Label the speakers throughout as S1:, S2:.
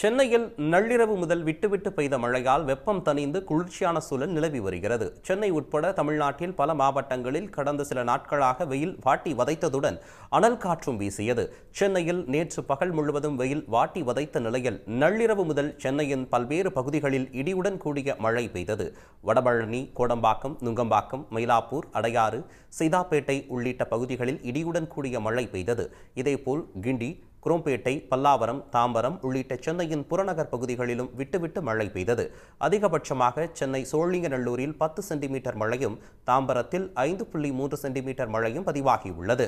S1: சென்னையில் நள்ளிரவு முதல் விட்டுவிட்டு பெய்த மழையால் வெப்பம் தணிந்து குளிர்ச்சியான சூழல் நிலவி வருகிறது. சென்னை உட்பட தமிழ்நாட்டில் பல மாவட்டங்களில் கடந்த சில நாட்களாக வெயில் வாட்டி வதைத்ததுடன் அனல் காற்றும் வீசியது. சென்னையில் நேற்று பகல் முழுவதும் வெயில் வாட்டி வதைத்த நிலையில் நள்ளிரவு முதல் சென்னையின் பல்வேறு பகுதிகளில் இடியுடன் கூடிய மழை பெய்தது. வடபழனி கோடம்பாக்கம் நுங்கம்பாக்கம் மயிலாப்பூர் அடையாறு சீதாப்பேட்டை உள்ளிட்ட பகுதிகளில் இடியுடன் கூடிய மழை பெய்தது. இதேபோல் கிண்டி குரோம்பேட்டை பல்லாவரம் தாம்பரம் உள்ளிட்ட சென்னையின் புறநகர் பகுதிகளிலும் விட்டுவிட்டு மழை பெய்தது. அதிகபட்சமாக சென்னை சோழிங்கநல்லூரில் பத்து சென்டிமீட்டர் மழையும் தாம்பரத்தில் ஐந்து புள்ளி மூன்று சென்டிமீட்டர் மழையும் பதிவாகியுள்ளது.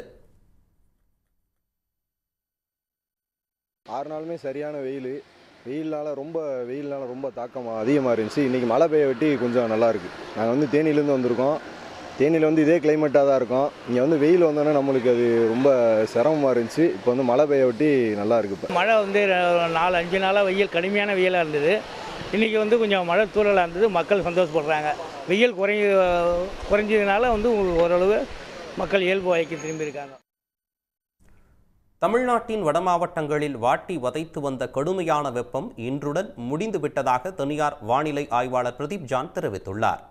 S2: ஆறு நாளுமே சரியான வெயில். வெயில்னால ரொம்ப வெயில்னால ரொம்ப தாக்கம் அதிகமாக இருந்துச்சு. இன்றைக்கி மழை பெய்ய வெட்டி கொஞ்சம் நல்லாயிருக்கு நாங்கள் வந்து தேனியிலேருந்து வந்திருக்கோம். தேனியில் வந்து இதே கிளைமேட்டாக தான் இருக்கும். இங்கே வந்து வெயில் வந்தோன்னே நம்மளுக்கு அது ரொம்ப சிரமமாக இருந்துச்சு. இப்போ வந்து மழை பெய்ய வெட்டி நல்லா இருக்கு இப்போ.
S3: மழை வந்து நாலு அஞ்சு நாளாக வெயில் கடுமையான வெயிலாக இருந்தது. இன்றைக்கி வந்து கொஞ்சம் மழை தூறலாக இருந்தது. மக்கள் சந்தோஷப்படுறாங்க. வெயில் குறை குறைஞ்சதுனால வந்து உங்களுக்கு ஓரளவு மக்கள் இயல்பு வாழ்க்கை திரும்பியிருக்காங்க
S1: தமிழ்நாட்டின் வட மாவட்டங்களில் வாட்டி வதைத்து வந்த கடுமையான வெப்பம் இன்றுடன் முடிந்து விட்டதாக தனியார் வானிலை ஆய்வாளர் பிரதீப் ஜான் தெரிவித்துள்ளார்.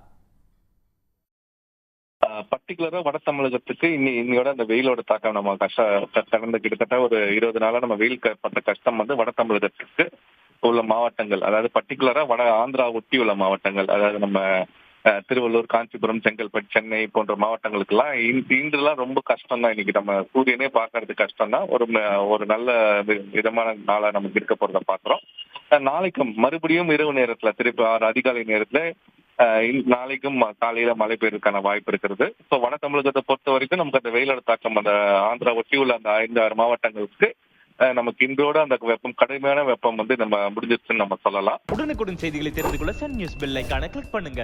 S4: பர்டிகுலரா வட தமிழகத்துக்கு இன்னி இன்னையோட அந்த வெயிலோட தாக்கம் நம்ம கஷ்ட கடந்த கிட்டத்தட்ட ஒரு இருபது நாளா நம்ம வெயில் க- பட்ட கஷ்டம் வந்து வட தமிழகத்துக்கு உள்ள மாவட்டங்கள். அதாவது பர்டிகுலரா வட ஆந்திரா ஒட்டி உள்ள மாவட்டங்கள். அதாவது நம்ம திருவள்ளூர் காஞ்சிபுரம் செங்கல்பட்டு சென்னை போன்ற மாவட்டங்களுக்கெல்லாம் இன்றுலாம் ரொம்ப கஷ்டம் தான் இன்னைக்கு. நம்ம சூரியனே பார்க்கறது கஷ்டம் தான் ஒரு ஒரு நல்ல விதமான நாளா நமக்கு இருக்க போறத பாக்குறோம். நாளைக்கு மறுபடியும் இரவு நேரத்துல திருப்பி ஆறு அதிகாலை நேரத்துல நாளைக்கும் காலையில மழை பெய்யறதுக்கான வாய்ப்பு இருக்கிறது. ஸோ வட தமிழகத்தை பொறுத்த வரைக்கும் நமக்கு அந்த வெயிலோட தாக்கம் அந்த ஆந்திரா ஒட்டி உள்ள அந்த ஐந்து ஆறு மாவட்டங்களுக்கு நமக்கு இன்றோட அந்த வெப்பம் கடுமையான வெப்பம் வந்து நம்ம முடிஞ்சிருச்சுன்னு நம்ம சொல்லலாம்.
S5: உடனுக்குடன் செய்திகளை தெரிந்து கொள்ள சன் நியூஸ் பெல் ஐகானை கிளிக் பண்ணுங்க.